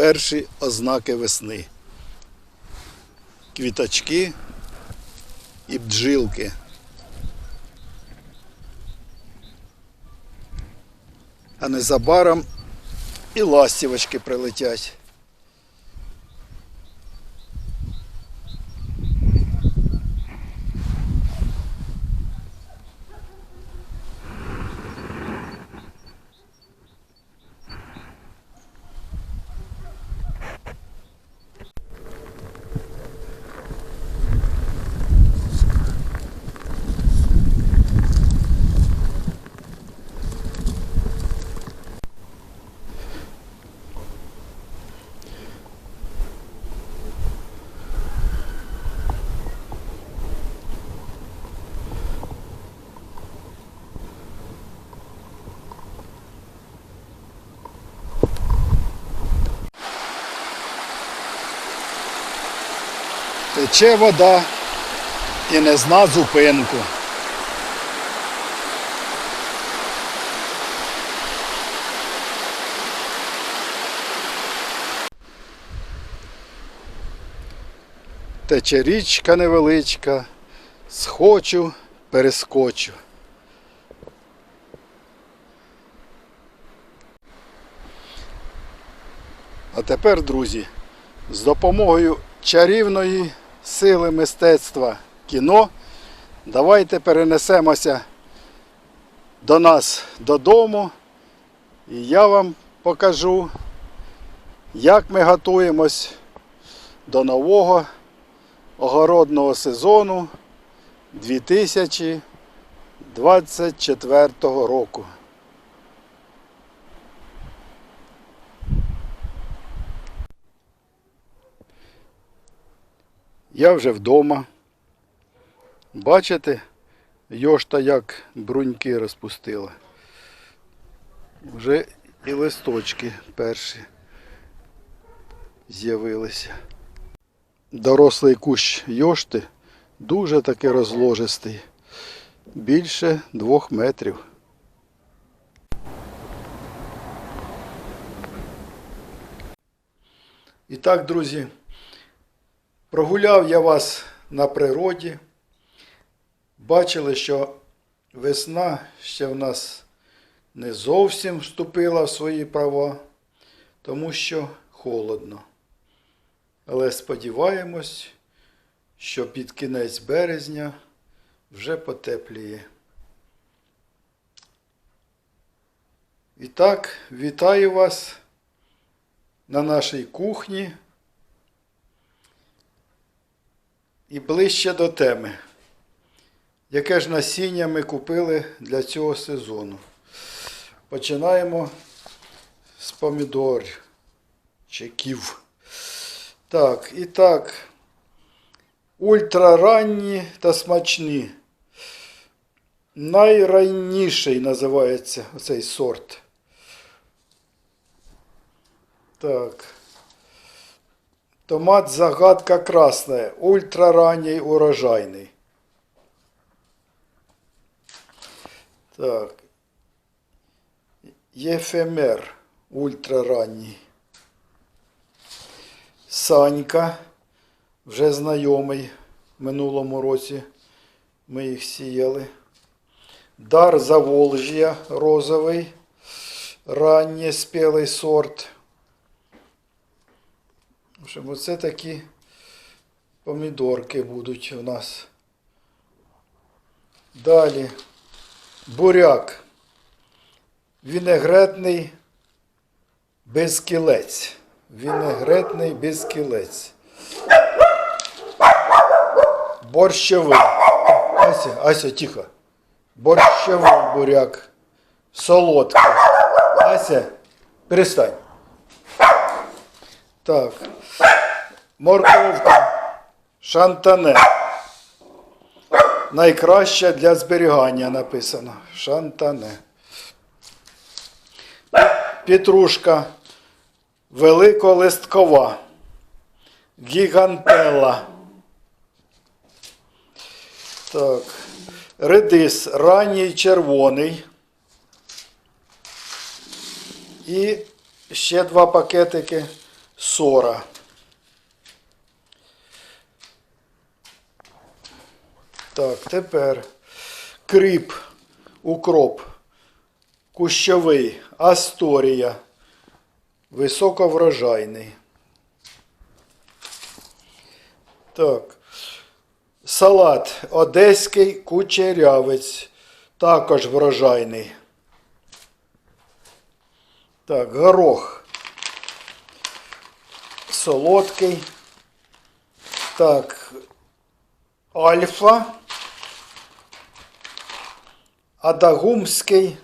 перші ознаки весни. Квіточки і бджілки. А незабаром і ластівочки прилетять. Тече вода і не зна зупинку. Тече річка невеличка, схочу, перескочу. А тепер, друзі, з допомогою чарівної сили мистецтва кіно давайте перенесемося до нас додому. І я вам покажу, як ми готуємось до нового огородного сезону 2024 року. Я вже вдома. Бачите, йошта як бруньки розпустила. Вже і листочки перші з'явилися. Дорослий кущ йошти дуже таки розложистий. Більше двох метрів. І так, друзі, Прогуляв я вас на природі. Бачили, що весна ще в нас не зовсім вступила в свої права, тому що холодно. Але сподіваємось, що під кінець березня вже потепліє. І так, вітаю вас на нашій кухні. І ближче до теми. Яке ж насіння ми купили для цього сезону? Починаємо з помідорів. Чеків. Так, і так. Ультраранні та смачні. Найранніший називається цей сорт. Так. Томат загадка красная, ультраранний урожайный. Так. Ефемер ультраранній. Санька, вже знайомий минулому році. Ми їх сіяли. Дар Заволжя розовий, ранній спілий сорт. Общем, оце такі помідорки будуть у нас. Далі буряк. Вінегретний безкілець. Вінегретний безкілець. Борщовий. Ася, Ася, тихо. Борщовий буряк. Солодкий. Ася, перестань. Так. Морковка. Шантане. Найкраща для зберігання написано. Шантане. Петрушка. Великолисткова. Гігантела. Так. Редис ранній червоний. І ще два пакетики сора. Так, тепер кріп, укроп, кущовий, асторія, високоврожайний. Так. Салат одеський кучерявець, також врожайний. Так, горох. Солодкий. Так, альфа. Адагумський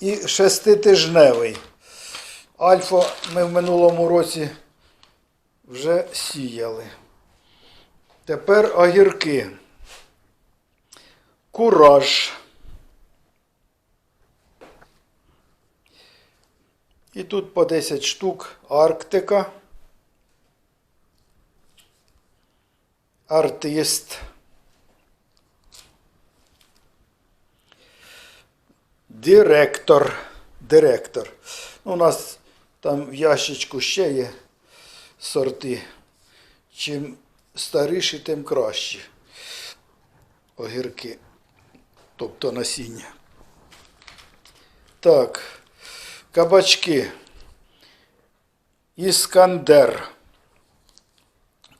і шеститижневий. Альфа ми в минулому році вже сіяли. Тепер огірки. Кураж. І тут по 10 штук Арктика. Артист. Директор. Директор. Ну, у нас там в ящичку ще є сорти. Чим старіші, тим краще. Огірки. Тобто насіння. Так. Кабачки. Іскандер.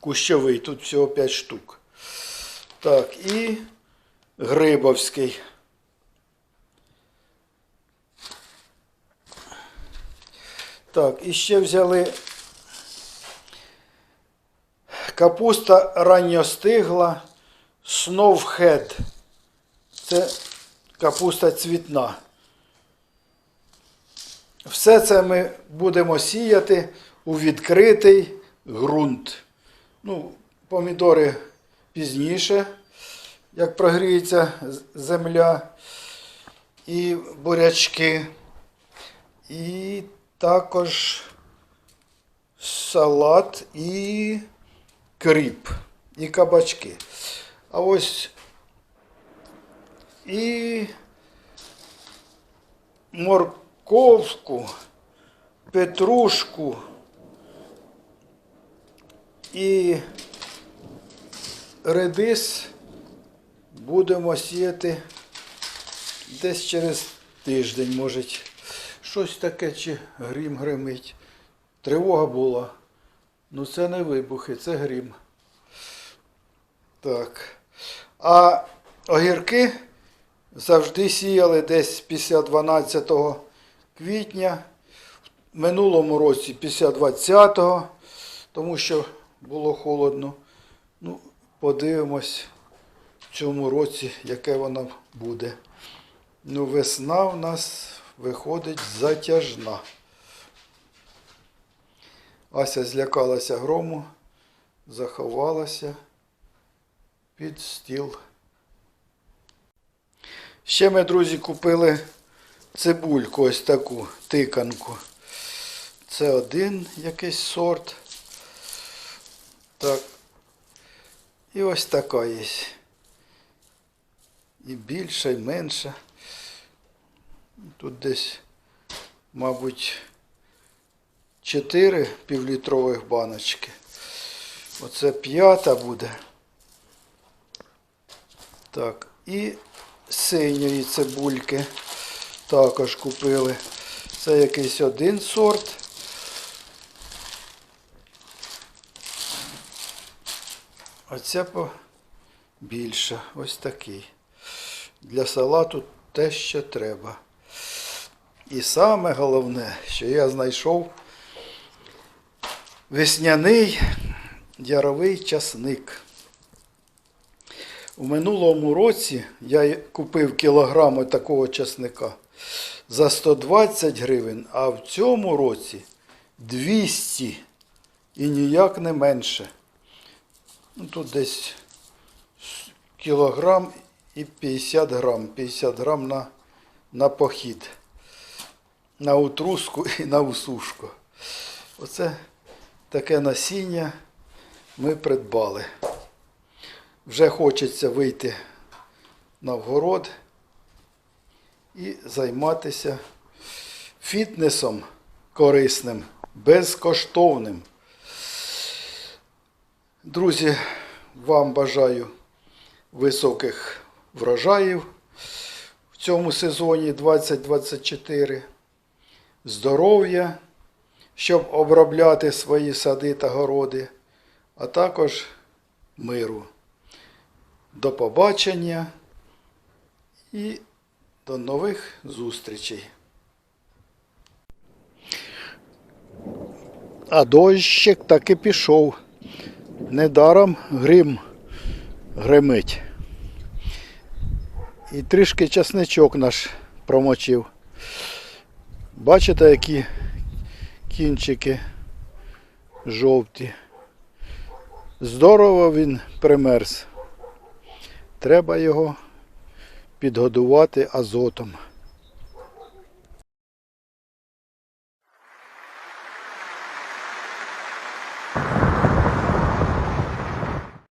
Кущовий. Тут всього 5 штук. Так, і Грибовський. Так, і ще взяли капуста ранньостигла Snowhead. Це капуста цвітна. Все це ми будемо сіяти у відкритий ґрунт. Ну, помідори пізніше, як прогріється земля, і бурячки, і також салат і кріп, і кабачки. А ось і морковку, петрушку і редис будемо сіяти десь через тиждень, може. Щось таке, чи грім гримить. Тривога була. Ну це не вибухи, це грім. Так. А огірки завжди сіяли десь після 12 квітня, в минулому році після 20-го, тому що було холодно. Ну, подивимось в цьому році, яке воно буде. Ну, весна в нас виходить затяжна. Ася злякалася грому, заховалася під стіл. Ще ми, друзі, купили цибульку ось таку тиканку. Це один якийсь сорт. Так. І ось така є. І більша, і менша. Тут десь, мабуть, 4 півлітрових баночки. Оце п'ята буде. Так, і синьої цибульки також купили. Це якийсь один сорт. Оця побільша. Ось такий. Для салату те, що треба. І саме головне, що я знайшов весняний яровий часник. У минулому році я купив кілограм такого часника за 120 гривень, а в цьому році 200 і ніяк не менше. Ну, тут десь кілограм і 50 грам. 50 грам на, на похід. На утруску і на усушку. Оце таке насіння ми придбали. Вже хочеться вийти на вгород і займатися фітнесом корисним безкоштовним. Друзі, вам бажаю високих врожаїв в цьому сезоні 2024, здоров'я, щоб обробляти свої сади та городи, а також миру. До побачення і до нових зустрічей. А дощик таки пішов. Недаром грим гримить. І трішки часничок наш промочив. Бачите, які кінчики жовті. Здорово він примерз. Треба його підгодувати азотом.